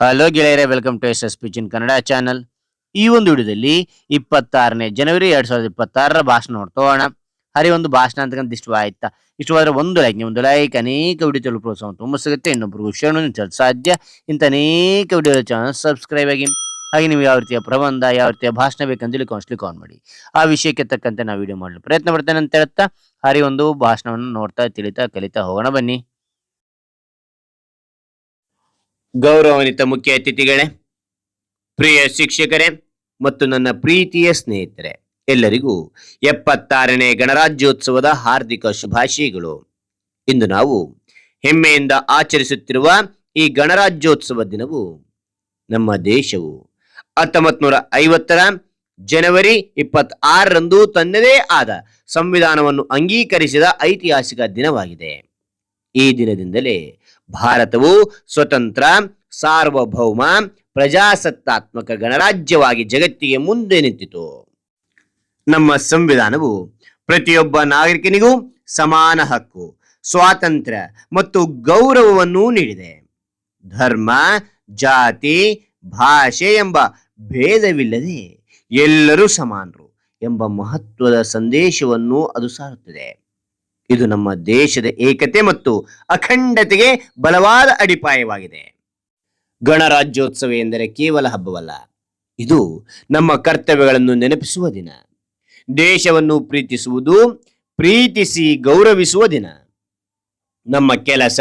Hello ಗೆಳೆಯರೇ welcome to S S ಪಿಚಿನ್ Kannada channel ಈ ಒಂದು ವಿಡಿಯೋದಲ್ಲಿ ಇಪ್ಪತ್ತಾರನೇ ಜನವರಿ ಎರಡ್ ಸಾವಿರದ ಇಪ್ಪತ್ತಾರರ ಭಾಷಣ ನೋಡ್ತೋಣ ಹರಿ ಒಂದು ಭಾಷಣ ಅಂತಕ್ಕಂಥ ಇಷ್ಟು ಇಷ್ಟವಾದ್ರೆ ಒಂದು ಲೈಕ್ ಒಂದು ಲೈಕ್ ಅನೇಕ ವಿಡಿಯೋ ತಲುಪ ಪ್ರೋತ್ಸಾಹ ತುಂಬ ಸಿಗುತ್ತೆ. ಇನ್ನೊಬ್ರಿಗೂ ಶೇರ್ ಮಾಡೋದು ಸಾಧ್ಯ. ಇಂಥ ಅನೇಕ ವಿಡಿಯೋ ಚಾನಲ್ ಸಬ್ಸ್ಕ್ರೈಬ್ ಆಗಿ. ಹಾಗೆ ನೀವು ಯಾವ ರೀತಿಯ ಪ್ರಬಂಧ, ಯಾವ ರೀತಿಯ ಭಾಷಣ ಬೇಕಂತೇಳಿ ಕೌನ್ಸ್ಲಿ ಕಾಲ್ ಮಾಡಿ. ಆ ವಿಷಯಕ್ಕೆ ತಕ್ಕಂತೆ ನಾವು ವಿಡಿಯೋ ಮಾಡಲು ಪ್ರಯತ್ನ ಪಡ್ತೇನೆ ಅಂತ ಹೇಳ್ತಾ, ಹರಿ ಒಂದು ಭಾಷಣವನ್ನು ನೋಡ್ತಾ, ತಿಳಿತಾ, ಕಲಿತಾ ಹೋಗೋಣ ಬನ್ನಿ. ಗೌರವಾನ್ವಿತ ಮುಖ್ಯ ಅತಿಥಿಗಳೇ, ಪ್ರಿಯ ಶಿಕ್ಷಕರೇ ಮತ್ತು ನನ್ನ ಪ್ರೀತಿಯ ಸ್ನೇಹಿತರೆ, ಎಲ್ಲರಿಗೂ ಎಪ್ಪತ್ತಾರನೇ ಗಣರಾಜ್ಯೋತ್ಸವದ ಹಾರ್ದಿಕ ಶುಭಾಶಯಗಳು. ಇಂದು ನಾವು ಹೆಮ್ಮೆಯಿಂದ ಆಚರಿಸುತ್ತಿರುವ ಈ ಗಣರಾಜ್ಯೋತ್ಸವ ದಿನವು ನಮ್ಮ ದೇಶವು ಹತ್ತೊಂಬತ್ ನೂರ ಐವತ್ತರ ಜನವರಿ ಇಪ್ಪತ್ತಾರರಂದು ತನ್ನದೇ ಆದ ಸಂವಿಧಾನವನ್ನು ಅಂಗೀಕರಿಸಿದ ಐತಿಹಾಸಿಕ ದಿನವಾಗಿದೆ. ಈ ದಿನದಿಂದಲೇ ಭಾರತವು ಸ್ವತಂತ್ರ, ಸಾರ್ವಭೌಮ, ಪ್ರಜಾಸತ್ತಾತ್ಮಕ ಗಣರಾಜ್ಯವಾಗಿ ಜಗತ್ತಿಗೆ ಮುಂದೆ ನಿಂತಿತು. ನಮ್ಮ ಸಂವಿಧಾನವು ಪ್ರತಿಯೊಬ್ಬ ನಾಗರಿಕನಿಗೂ ಸಮಾನ ಹಕ್ಕು, ಸ್ವಾತಂತ್ರ್ಯ ಮತ್ತು ಗೌರವವನ್ನು ನೀಡಿದೆ. ಧರ್ಮ, ಜಾತಿ, ಭಾಷೆ ಎಂಬ ಭೇದವಿಲ್ಲದೆ ಎಲ್ಲರೂ ಸಮಾನರು ಎಂಬ ಮಹತ್ವದ ಸಂದೇಶವನ್ನು ಅದು ಸಾರುತ್ತದೆ. ಇದು ನಮ್ಮ ದೇಶದ ಏಕತೆ ಮತ್ತು ಅಖಂಡತೆಗೆ ಬಲವಾದ ಅಡಿಪಾಯವಾಗಿದೆ. ಗಣರಾಜ್ಯೋತ್ಸವ ಎಂದರೆ ಕೇವಲ ಹಬ್ಬವಲ್ಲ, ಇದು ನಮ್ಮ ಕರ್ತವ್ಯಗಳನ್ನು ನೆನಪಿಸುವ ದಿನ. ದೇಶವನ್ನು ಪ್ರೀತಿಸುವುದು, ಪ್ರೀತಿಸಿ ಗೌರವಿಸುವ ದಿನ. ನಮ್ಮ ಕೆಲಸ,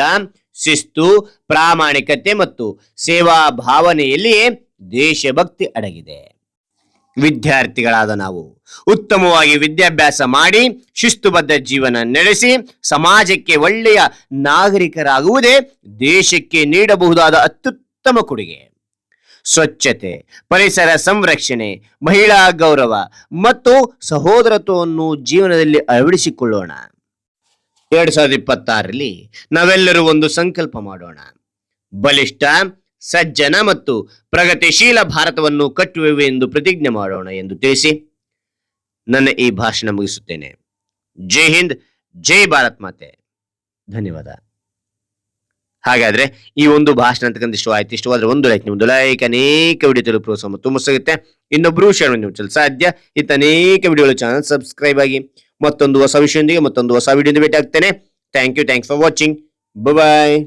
ಶಿಸ್ತು, ಪ್ರಾಮಾಣಿಕತೆ ಮತ್ತು ಸೇವಾ ಭಾವನೆಯಲ್ಲಿಯೇ ದೇಶಭಕ್ತಿ ಅಡಗಿದೆ. ವಿದ್ಯಾರ್ಥಿಗಳಾದ ನಾವು. ಉತ್ತಮವಾಗಿ ವಿದ್ಯಾಭ್ಯಾಸ ಮಾಡಿ ಶಿಸ್ತುಬದ್ಧ ಜೀವನ ನಡೆಸಿ ಸಮಾಜಕ್ಕೆ ಒಳ್ಳೆಯ ನಾಗರಿಕರಾಗುವುದೇ ದೇಶಕ್ಕೆ ನೀಡಬಹುದಾದ ಅತ್ಯುತ್ತಮ ಕೊಡುಗೆ. ಸ್ವಚ್ಛತೆ, ಪರಿಸರ ಸಂರಕ್ಷಣೆ, ಮಹಿಳಾ ಗೌರವ ಮತ್ತು ಸಹೋದರತ್ವವನ್ನು ಜೀವನದಲ್ಲಿ ಅಳವಡಿಸಿಕೊಳ್ಳೋಣ. ಎರಡ್ ಸಾವಿರದ ಇಪ್ಪತ್ತಾರರಲ್ಲಿ ನಾವೆಲ್ಲರೂ ಒಂದು ಸಂಕಲ್ಪ ಮಾಡೋಣ. ಬಲಿಷ್ಠ ಸಜ್ಜನ ಮತ್ತು ಪ್ರಗತಿಶೀಲ ಭಾರತವನ್ನು ಕಟ್ಟುವೆವು ಎಂದು ಪ್ರತಿಜ್ಞೆ ಮಾಡೋಣ ಎಂದು ತಿಳಿಸಿ ನನ್ನ ಈ ಭಾಷಣ ಮುಗಿಸುತ್ತೇನೆ. ಜೈ ಹಿಂದ್, ಜೈ ಭಾರತ್ ಮಾತೆ. ಧನ್ಯವಾದ. ಹಾಗಾದ್ರೆ ಈ ಒಂದು ಭಾಷಣ ಅಂತಕ್ಕಂಥ ಇಷ್ಟ ಆಯ್ತು. ಇಷ್ಟವಾದ್ರೆ ಒಂದು ಲೈಕ್ ನಿಮ್ಮದು ಲೈಕ್ ಅನೇಕ ವಿಡಿಯೋ ತಲುಪುವ ಪ್ರೋತ್ಸಾಹ ತುಂಬ ಸಿಗುತ್ತೆ ಇನ್ನೊಬ್ರು ಶೇರ್ ನೀವು ಸಾಧ್ಯ. ಇತ್ತ ಅನೇಕ ವಿಡಿಯೋಗಳ ಚಾನಲ್ ಸಬ್ಸ್ಕ್ರೈಬ್ ಆಗಿ ಮತ್ತೊಂದು ಹೊಸ ವಿಷಯದೊಂದಿಗೆ ಮತ್ತೊಂದು ಹೊಸ ವಿಡಿಯೋದಿಂದ ಭೇಟಿ ಆಗ್ತೇನೆ thank you thanks for watching bye